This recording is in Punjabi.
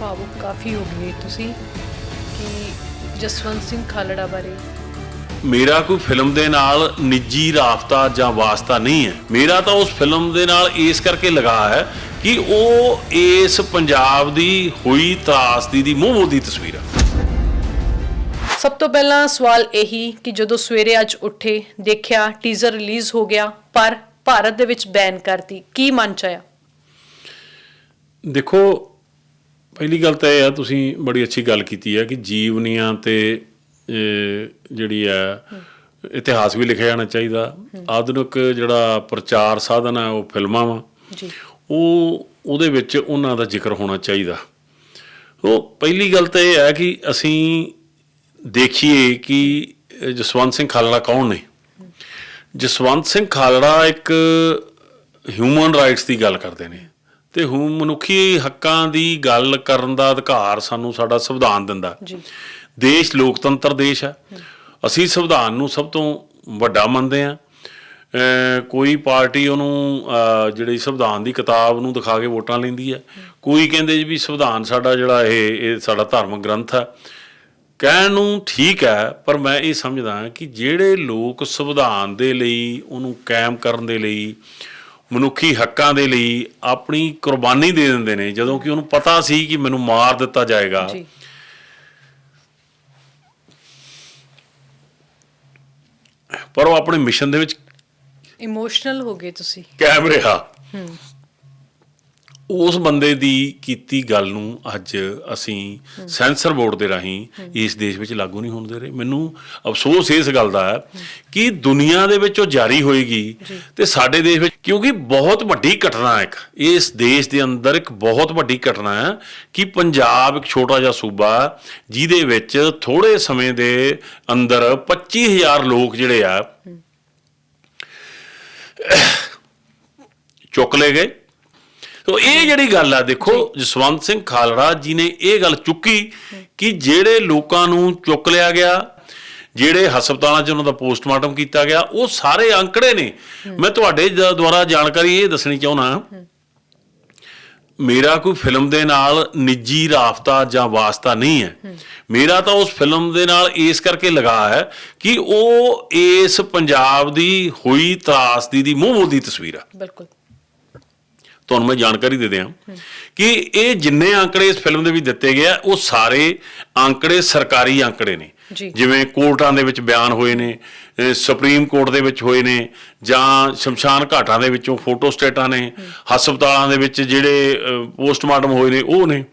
ਭਾਵੁਕ ਕਾਫੀ ਹੋ ਗਏ ਤੁਸੀਂ ਕਿ ਜਸਵੰਤ ਸਿੰਘ ਖਾਲੜਾ ਬਾਰੇ? ਮੇਰਾ ਕੋਈ ਫਿਲਮ ਦੇ ਨਾਲ ਨਿੱਜੀ ਰਾਫਤਾ ਜਾਂ ਵਾਸਤਾ ਨਹੀਂ ਹੈ। ਮੇਰਾ ਤਾਂ ਉਸ ਫਿਲਮ ਦੇ ਨਾਲ ਇਸ ਕਰਕੇ ਲਗਾ ਹੈ ਕਿ ਉਹ ਇਸ ਪੰਜਾਬ ਦੀ ਹੋਈ ਤਰਾਸਦੀ ਦੀ ਮੂੰਹ ਮੋਦੀ ਤਸਵੀਰ ਹੈ ਸਭ ਤੋਂ ਪਹਿਲਾਂ ਸਵਾਲ ਇਹੀ ਕਿ ਜਦੋਂ ਸਵੇਰੇ ਅੱਜ ਉੱਠੇ ਦੇਖਿਆ ਟੀਜ਼ਰ ਰਿਲੀਜ਼ ਹੋ ਗਿਆ ਪਰ ਭਾਰਤ ਦੇ ਵਿੱਚ ਬੈਨ ਕਰਤੀ ਕੀ ਮਨ ਚ ਆਇਆ? ਦੇਖੋ ਪਹਿਲੀ ਗੱਲ ਤਾਂ ਇਹ ਆ ਤੁਸੀਂ ਬੜੀ ਅੱਛੀ ਗੱਲ ਕੀਤੀ ਹੈ ਕਿ ਜੀਵਨੀਆਂ ਤੇ ਜਿਹੜੀ ਹੈ ਇਤਿਹਾਸ ਵੀ ਲਿਖਿਆ ਜਾਣਾ ਚਾਹੀਦਾ। ਆਧੁਨਿਕ ਜਿਹੜਾ ਪ੍ਰਚਾਰ ਸਾਧਨ ਹੈ ਉਹ ਫਿਲਮਾਂ ਵਾ। ਜੀ। ਉਹ ਉਹਦੇ ਵਿੱਚ ਉਹਨਾਂ ਦਾ ਜ਼ਿਕਰ ਹੋਣਾ ਚਾਹੀਦਾ। ਉਹ ਪਹਿਲੀ ਗੱਲ ਤਾਂ ਇਹ ਹੈ ਕਿ ਅਸੀਂ ਦੇਖੀਏ ਕਿ ਜਸਵੰਤ ਸਿੰਘ ਖਾਲੜਾ ਕੌਣ ਨੇ? ਜਸਵੰਤ ਸਿੰਘ ਖਾਲੜਾ ਇੱਕ ਹਿਊਮਨ ਰਾਈਟਸ ਦੀ ਗੱਲ ਕਰਦੇ ਨੇ। ਤੇ ਹੂ ਮਨੁੱਖੀ ਹੱਕਾਂ ਦੀ ਗੱਲ ਕਰਨ ਦਾ ਅਧਿਕਾਰ ਸਾਨੂੰ ਸਾਡਾ ਸੰਵਿਧਾਨ ਦਿੰਦਾ ਜੀ। ਦੇਸ਼ ਲੋਕਤੰਤਰ ਦੇਸ਼ ਹੈ। ਅਸੀਂ ਸੰਵਿਧਾਨ ਨੂੰ ਸਭ ਤੋਂ ਵੱਡਾ ਮੰਨਦੇ ਆ ਕੋਈ ਪਾਰਟੀ ਉਹਨੂੰ ਜਿਹੜੀ ਸੰਵਿਧਾਨ ਦੀ ਕਿਤਾਬ ਨੂੰ ਦਿਖਾ ਕੇ ਵੋਟਾਂ ਲੈਂਦੀ ਹੈ। ਕੋਈ ਕਹਿੰਦੇ ਜੀ ਵੀ ਸੰਵਿਧਾਨ ਸਾਡਾ ਜਿਹੜਾ ਇਹ ਇਹ ਸਾਡਾ ਧਾਰਮਿਕ ਗ੍ਰੰਥ ਹੈ। ਕਹਿਣ ਨੂੰ ਠੀਕ ਹੈ ਪਰ ਮੈਂ ਇਹ ਸਮਝਦਾ ਕਿ ਜਿਹੜੇ ਲੋਕ ਸੰਵਿਧਾਨ ਦੇ ਲਈ ਉਹਨੂੰ ਕਾਇਮ ਕਰਨ ਦੇ ਲਈ ਮਨੁੱਖੀ ਹੱਕਾਂ ਦੇ ਲਈ ਆਪਣੀ ਕੁਰਬਾਨੀ ਦੇ ਦਿੰਦੇ ਨੇ ਜਦੋਂ ਕਿ ਉਹਨੂੰ ਪਤਾ ਸੀ ਕਿ ਮੈਨੂੰ ਮਾਰ ਦਿੱਤਾ ਜਾਏਗਾ। ਜੀ। ਪਰ ਉਹ ਆਪਣੇ ਮਿਸ਼ਨ ਦੇ ਵਿੱਚ ਇਮੋਸ਼ਨਲ ਹੋ ਗਏ ਤੁਸੀਂ। ਕਾਇਮ ਰਿਹਾ। ਉਸ ਬੰਦੇ ਦੀ ਕੀਤੀ ਗੱਲ ਨੂੰ ਅੱਜ ਅਸੀਂ ਸੈਂਸਰ ਬੋਰਡ ਦੇ ਰਾਹੀਂ ਇਸ ਦੇਸ਼ ਵਿੱਚ ਲਾਗੂ ਨਹੀਂ ਹੋਣ ਦੇ ਰਹੇ। ਮੈਨੂੰ ਅਫਸੋਸ ਇਸ ਗੱਲ ਦਾ ਹੈ ਕਿ ਦੁਨੀਆ ਦੇ ਵਿੱਚ ਉਹ ਜਾਰੀ ਹੋਏਗੀ ਤੇ ਸਾਡੇ ਦੇਸ਼ ਵਿੱਚ ਕਿਉਂਕਿ ਬਹੁਤ ਵੱਡੀ ਘਟਨਾ ਹੈ ਇੱਕ ਇਸ ਦੇਸ਼ ਦੇ ਅੰਦਰ ਇੱਕ ਬਹੁਤ ਵੱਡੀ ਘਟਨਾ ਹੈ ਕਿ ਪੰਜਾਬ ਇੱਕ ਛੋਟਾ ਜਿਹਾ ਸੂਬਾ ਜਿਹਦੇ ਵਿੱਚ ਥੋੜੇ ਸਮੇਂ ਦੇ ਅੰਦਰ 25000 ਲੋਕ ਜਿਹੜੇ ਆ ਚੁੱਕ ਲਏ ਗਏ। ਤੋ ਇਹ ਜਿਹੜੀ ਗੱਲ ਆ ਦੇਖੋ ਜਸਵੰਤ ਸਿੰਘ ਖਾਲੜਾ ਜੀ ਨੇ ਇਹ ਗੱਲ ਚੁੱਕੀ ਕਿ ਜਿਹੜੇ ਲੋਕਾਂ ਨੂੰ ਚੁੱਕ ਲਿਆ ਗਿਆ ਜਿਹੜੇ ਹਸਪਤਾਲਾਂ 'ਚ ਉਹਨਾਂ ਦਾ ਪੋਸਟਮਾਰਟਮ ਕੀਤਾ ਗਿਆ ਉਹ ਸਾਰੇ ਅੰਕੜੇ ਨੇ। ਮੈਂ ਤੁਹਾਡੇ ਦੁਆਰਾ ਜਾਣਕਾਰੀ ਇਹ ਦੱਸਣੀ ਚਾਹੁੰਦਾ ਮੇਰਾ ਕੋਈ ਫਿਲਮ ਦੇ ਨਾਲ ਨਿੱਜੀ ਰਾਫਤਾ ਜਾਂ ਵਾਸਤਾ ਨਹੀਂ ਹੈ। ਮੇਰਾ ਤਾਂ ਉਸ ਫਿਲਮ ਦੇ ਨਾਲ ਇਸ ਕਰਕੇ ਲਗਾ ਹੈ ਕਿ ਉਹ ਇਸ ਪੰਜਾਬ ਦੀ ਹੋਈ ਤਰਾਸਦੀ ਦੀ ਮੂੰਹ ਮੋਦੀ ਤਸਵੀਰ ਹੈ ਬਿਲਕੁਲ। ਤੁਹਾਨੂੰ ਮੈਂ ਜਾਣਕਾਰੀ ਦੇ ਦਿਆਂ ਕਿ ਇਹ ਜਿੰਨੇ ਅੰਕੜੇ ਇਸ ਫਿਲਮ ਦੇ ਵਿੱਚ ਦਿੱਤੇ ਗਏ ਆ ਉਹ ਸਾਰੇ ਅੰਕੜੇ ਸਰਕਾਰੀ ਅੰਕੜੇ ਨੇ। ਜਿਵੇਂ ਕੋਰਟਾਂ ਦੇ ਵਿੱਚ ਬਿਆਨ ਹੋਏ ਨੇ ਸੁਪਰੀਮ ਕੋਰਟ ਦੇ ਵਿੱਚ ਹੋਏ ਨੇ ਜਾਂ ਸ਼ਮਸ਼ਾਨ ਘਾਟਾਂ ਦੇ ਵਿੱਚੋਂ ਫੋਟੋ ਸਟੇਟਾਂ ਨੇ ਹਸਪਤਾਲਾਂ ਦੇ ਵਿੱਚ ਜਿਹੜੇ ਪੋਸਟਮਾਰਟਮ ਹੋਏ ਨੇ ਉਹ ਨੇ